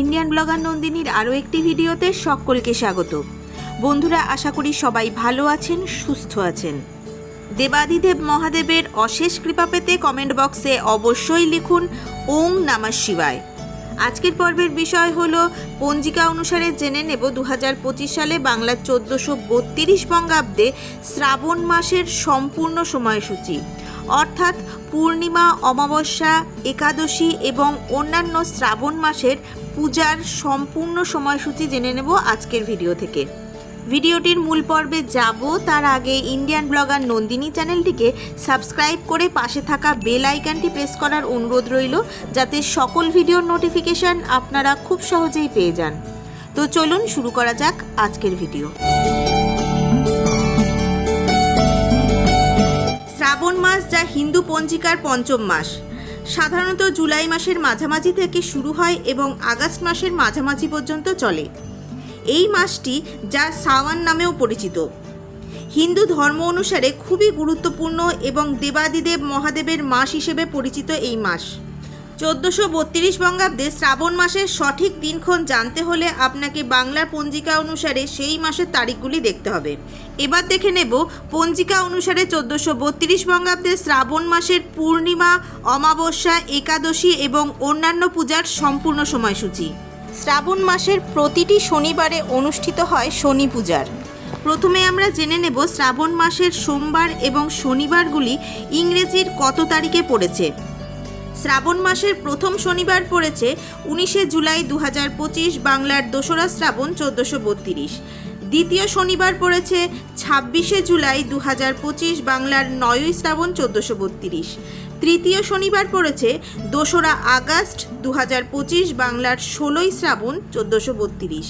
Indian blogger নন্দিনীর আরও একটি ভিডিওতে সকলকে স্বাগত। বন্ধুরা, আশা করি সবাই ভালো আছেন, সুস্থ আছেন। দেবাদিদেব মহাদেবের অশেষ কৃপা পেতে কমেন্ট বক্সে অবশ্যই লিখুন ওং নমঃ শিবায়। আজকের পর্বের বিষয় হল, পঞ্জিকা অনুসারে জেনে নেব দু হাজার পঁচিশ সালে বাংলার চোদ্দোশো বত্রিশ বঙ্গাব্দে শ্রাবণ মাসের সম্পূর্ণ সময়সূচি। অর্থাৎ পূর্ণিমা, অমাবস্যা, একাদশী এবং অন্যান্য শ্রাবণ মাসের পূজার সম্পূর্ণ সময়সূচি জেনে নেব আজকের ভিডিও থেকে। ভিডিওটির মূল পর্বে যাব, তার আগে ইন্ডিয়ান ব্লগার নন্দিনী চ্যানেলটিকে সাবস্ক্রাইব করে পাশে থাকা বেল আইকনটি প্রেস করার অনুরোধ রইল, যাতে সকল ভিডিওর নোটিফিকেশন আপনারা খুব সহজেই পেয়ে যান। তো চলুন শুরু করা যাক আজকের ভিডিও। শ্রাবণ মাস যা হিন্দু পঞ্জিকার পঞ্চম মাস। সাধারণত জুলাই মাসের মাঝামাঝি থেকে শুরু হয় এবং আগস্ট মাসের মাঝামাঝি পর্যন্ত চলে। এই মাসটি যা সাওয়ান নামেও পরিচিত। হিন্দু ধর্ম অনুসারে খুবই গুরুত্বপূর্ণ এবং দেবাদিদেব মহাদেবের মাস হিসেবে পরিচিত এই মাস। চোদ্দোশো বত্রিশ বঙ্গাব্দে শ্রাবণ মাসের সঠিক দিনক্ষণ জানতে হলে আপনাকে বাংলার পঞ্জিকা অনুসারে সেই মাসের তারিখগুলি দেখতে হবে। এবার দেখে নেব পঞ্জিকা অনুসারে চোদ্দোশো বত্রিশ বঙ্গাব্দে শ্রাবণ মাসের পূর্ণিমা, অমাবস্যা, একাদশী এবং অন্যান্য পূজার সম্পূর্ণ সময়সূচি। শ্রাবণ মাসের প্রতিটি শনিবারে অনুষ্ঠিত হয় শনি পূজার। প্রথমে আমরা জেনে নেব শ্রাবণ মাসের সোমবার এবং শনিবারগুলি ইংরেজির কত তারিখে পড়েছে। শ্রাবণ মাসের প্রথম শনিবার পড়েছে উনিশে জুলাই দু হাজার পঁচিশ বাংলার দোসরা শ্রাবণ চোদ্দোশো বত্রিশ। দ্বিতীয় শনিবার পড়েছে ছাব্বিশে জুলাই দু হাজার পঁচিশ বাংলার নয়ই শ্রাবণ চোদ্দোশো বত্রিশ। তৃতীয় শনিবার পড়েছে দোসরা আগস্ট দু হাজার পঁচিশ বাংলার ষোলোই শ্রাবণ চোদ্দোশো বত্রিশ।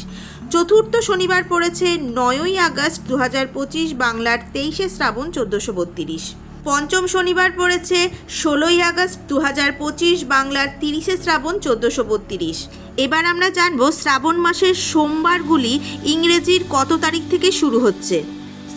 চতুর্থ শনিবার পড়েছে নয়ই আগস্ট দু হাজার পঁচিশ বাংলার তেইশে শ্রাবণ চোদ্দোশো বত্রিশ। পঞ্চম শনিবার পড়েছে ষোলোই আগস্ট দু হাজার পঁচিশ বাংলার তিরিশে শ্রাবণ চোদ্দোশো বত্রিশ। এবার আমরা জানব শ্রাবণ মাসের সোমবারগুলি ইংরেজির কত তারিখ থেকে শুরু হচ্ছে।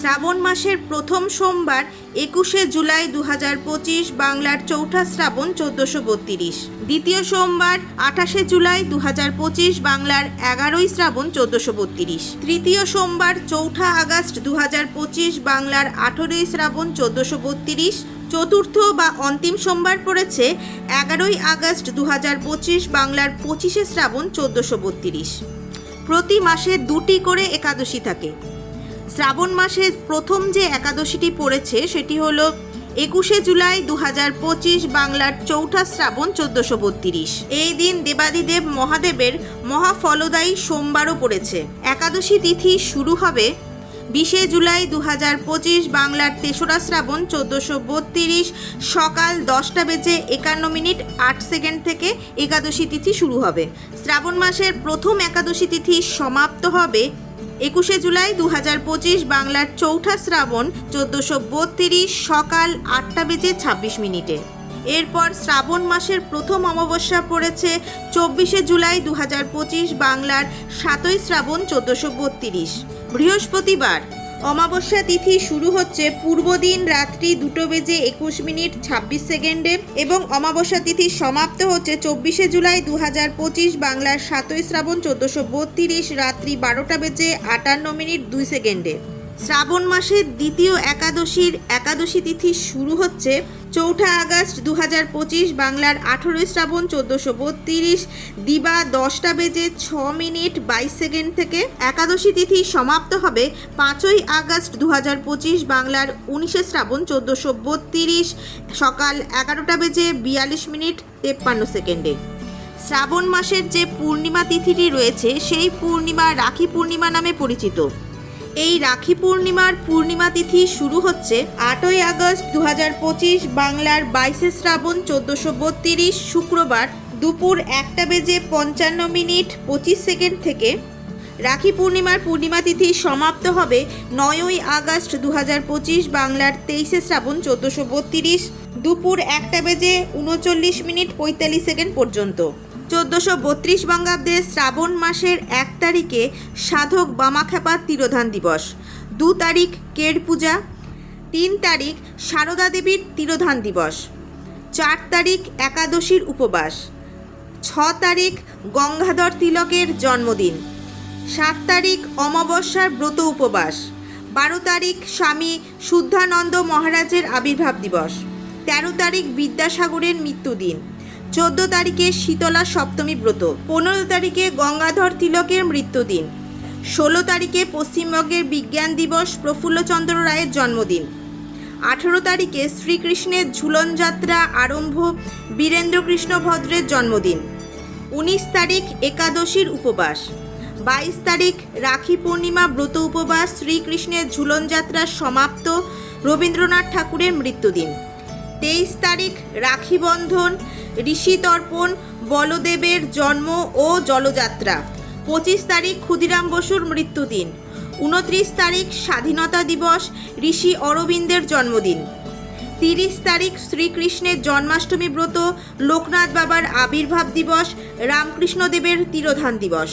শ্রাবণ মাসের প্রথম সোমবার, একুশে জুলাই দু হাজার পঁচিশ, বাংলার চৌঠা শ্রাবণ চোদ্দোশো বত্রিশ। দ্বিতীয় সোমবার, আঠাশে জুলাই দু হাজার পঁচিশ, বাংলার এগারোই শ্রাবণ চোদ্দোশো বত্রিশ। তৃতীয় সোমবার, চৌঠা আগস্ট দু হাজার পঁচিশ, বাংলার আঠেরোই শ্রাবণ চোদ্দোশো বত্রিশ। চতুর্থ বা অন্তিম সোমবার পড়েছে এগারোই আগস্ট দু হাজার পঁচিশ, বাংলার পঁচিশে শ্রাবণ চোদ্দোশো বত্রিশ। প্রতি মাসে দুটি করে একাদশী থাকে। শ্রাবণ মাসে প্রথম যে একাদশীটি পড়েছে, সেটি হল একুশে জুলাই দু হাজার পঁচিশ বাংলার চৌঠা শ্রাবণ চোদ্দশো বত্রিশ। এই দিন দেবাদিদেব মহাদেবের মহাফলদায়ী সোমবারও পড়েছে। একাদশী তিথি শুরু হবে বিশে জুলাই দু হাজার পঁচিশ বাংলার তেসরা শ্রাবণ চোদ্দোশো বত্রিশ সকাল দশটা বেজে একান্ন মিনিট আট সেকেন্ড থেকে একাদশী তিথি শুরু হবে। শ্রাবণ মাসের প্রথম একাদশী তিথি সমাপ্ত হবে একুশে জুলাই দু হাজার পঁচিশ বাংলার চৌঠা শ্রাবণ চোদ্দশো বত্রিশ সকাল আটটা বেজে ছাব্বিশ মিনিটে। এরপর শ্রাবণ মাসের প্রথম অমাবস্যা পড়েছে চব্বিশে জুলাই দু হাজার পঁচিশ বাংলার সাতই শ্রাবণ চোদ্দোশো বত্রিশ। বৃহস্পতিবার অমাবস্যা তিথি শুরু হচ্ছে পূর্বদিন রাত্রি দুটো বেজে একুশ মিনিট ছাব্বিশ সেকেন্ডে এবং অমাবস্যা তিথি সমাপ্ত হচ্ছে চব্বিশে জুলাই দু হাজার পঁচিশ বাংলার সাতই শ্রাবণ চোদ্দশো বত্রিশ রাত্রি বারোটা বেজে আটান্ন মিনিট দুই সেকেন্ডে। শ্রাবণ মাসের দ্বিতীয় একাদশীর একাদশী তিথি শুরু হচ্ছে চৌঠা আগস্ট দু হাজার পঁচিশ বাংলার আঠেরোই শ্রাবণ চোদ্দোশো বত্রিশ, দিবা দশটা বেজে ছ মিনিট বাইশ সেকেন্ড থেকে একাদশী তিথি সমাপ্ত হবে পাঁচই আগস্ট দু হাজার পঁচিশ বাংলার উনিশে শ্রাবণ চোদ্দোশো বত্রিশ, সকাল এগারোটা বেজে বিয়াল্লিশ মিনিট তেপ্পান্ন সেকেন্ডে। শ্রাবণ মাসের যে পূর্ণিমা তিথিটি রয়েছে, সেই পূর্ণিমা রাখি পূর্ণিমা নামে পরিচিত। এই রাখি পূর্ণিমার পূর্ণিমা তিথি শুরু হচ্ছে আটই আগস্ট দু হাজার পঁচিশ বাংলার বাইশে শ্রাবণ চোদ্দশো বত্রিশ শুক্রবার দুপুর একটা বেজে পঞ্চান্ন মিনিট পঁচিশ সেকেন্ড থেকে। রাখি পূর্ণিমার পূর্ণিমা তিথি সমাপ্ত হবে নয়ই আগস্ট দু হাজার পঁচিশ বাংলার তেইশে শ্রাবণ চোদ্দশো দুপুর একটা বেজে উনচল্লিশ মিনিট পঁয়তাল্লিশ সেকেন্ড পর্যন্ত। চোদ্দোশো বত্রিশ বঙ্গাব্দে শ্রাবণ মাসের এক তারিখে সাধক বামাখ্যাপা তিরোধান দিবস। দু তারিখ কের পূজা, তিন তারিখ সারদা দেবীর তিরোধান দিবস, চার তারিখ একাদশীর উপবাস, ছ তারিখ গঙ্গাধর তিলকের জন্মদিন, সাত তারিখ অমাবস্যার ব্রত উপবাস, বারো তারিখ স্বামী শুদ্ধানন্দ মহারাজের আবির্ভাব দিবস, তেরো তারিখ বিদ্যাসাগরের মৃত্যুদিন। চোদ্দ তারিখে শীতলা সপ্তমী ব্রত, পনেরো তারিখে গঙ্গাধর তিলকের মৃত্যুদিন, ষোলো তারিখে পশ্চিমবঙ্গের বিজ্ঞান দিবস প্রফুল্লচন্দ্র রায়ের জন্মদিন, আঠেরো তারিখে শ্রীকৃষ্ণের ঝুলন যাত্রা আরম্ভ বীরেন্দ্রকৃষ্ণ ভদ্রের জন্মদিন, উনিশ তারিখ একাদশীর উপবাস, বাইশ তারিখ রাখি পূর্ণিমা ব্রত উপবাস শ্রীকৃষ্ণের ঝুলন যাত্রার সমাপ্ত রবীন্দ্রনাথ ঠাকুরের মৃত্যুদিন। তেইশ তারিখ রাখি বন্ধন, ঋষি তর্পণ, বলদেবের জন্ম ও জলযাত্রা। পঁচিশ তারিখ ক্ষুদিরাম বসুর মৃত্যুদিন। উনত্রিশ তারিখ স্বাধীনতা দিবস, ঋষি অরবিন্দের জন্মদিন। তিরিশ তারিখ শ্রীকৃষ্ণের জন্মাষ্টমী ব্রত, লোকনাথ বাবার আবির্ভাব দিবস, রামকৃষ্ণদেবের তিরোধান দিবস।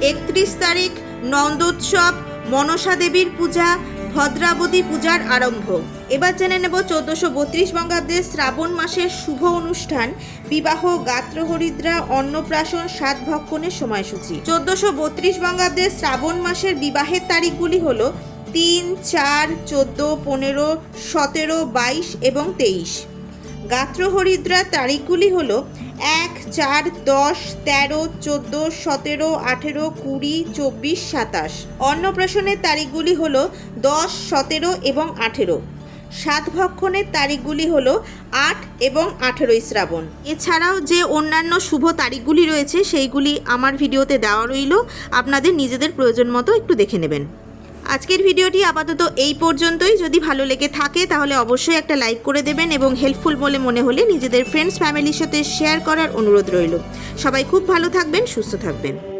একত্রিশ তারিখ নন্দোৎসব, মনসা দেবীর পূজা, ভদ্রাবতী পূজার আরম্ভ। এবার জেনে নেব চোদ্দোশো বত্রিশ বঙ্গাব্দের শ্রাবণ মাসের শুভ অনুষ্ঠান, বিবাহ, গাত্রহরিদ্রা, অন্নপ্রাশন, সাত ভক্ষণের সময়সূচি। চোদ্দোশো বত্রিশ বঙ্গাব্দের শ্রাবণ মাসের বিবাহের তারিখগুলি হল তিন, চার, চোদ্দ, পনেরো, সতেরো, বাইশ এবং তেইশ। গাত্র গাত্রহরিদ্রার তারিখগুলি হল এক, চার, দশ, তেরো, চোদ্দ, সতেরো, আঠেরো, কুড়ি, চব্বিশ, সাতাশ। অন্নপ্রাশনের তারিখগুলি হল দশ, সতেরো এবং আঠেরো। সাত ভক্ষণের তারিখগুলি হলো আট এবং আঠেরোই শ্রাবণ। এছাড়াও যে অন্যান্য শুভ তারিখগুলি রয়েছে, সেইগুলি আমার ভিডিওতে দেওয়া রইল। আপনাদের নিজেদের প্রয়োজন মতো একটু দেখে নেবেন। আজকের ভিডিওটি আপাতত এই পর্যন্তই। যদি ভালো লেগে থাকে, তাহলে অবশ্যই একটা লাইক করে দেবেন এবং হেল্পফুল বলে মনে হলে নিজেদের ফ্রেন্ডস ফ্যামিলির সাথে শেয়ার করার অনুরোধ রইল। সবাই খুব ভালো থাকবেন, সুস্থ থাকবেন।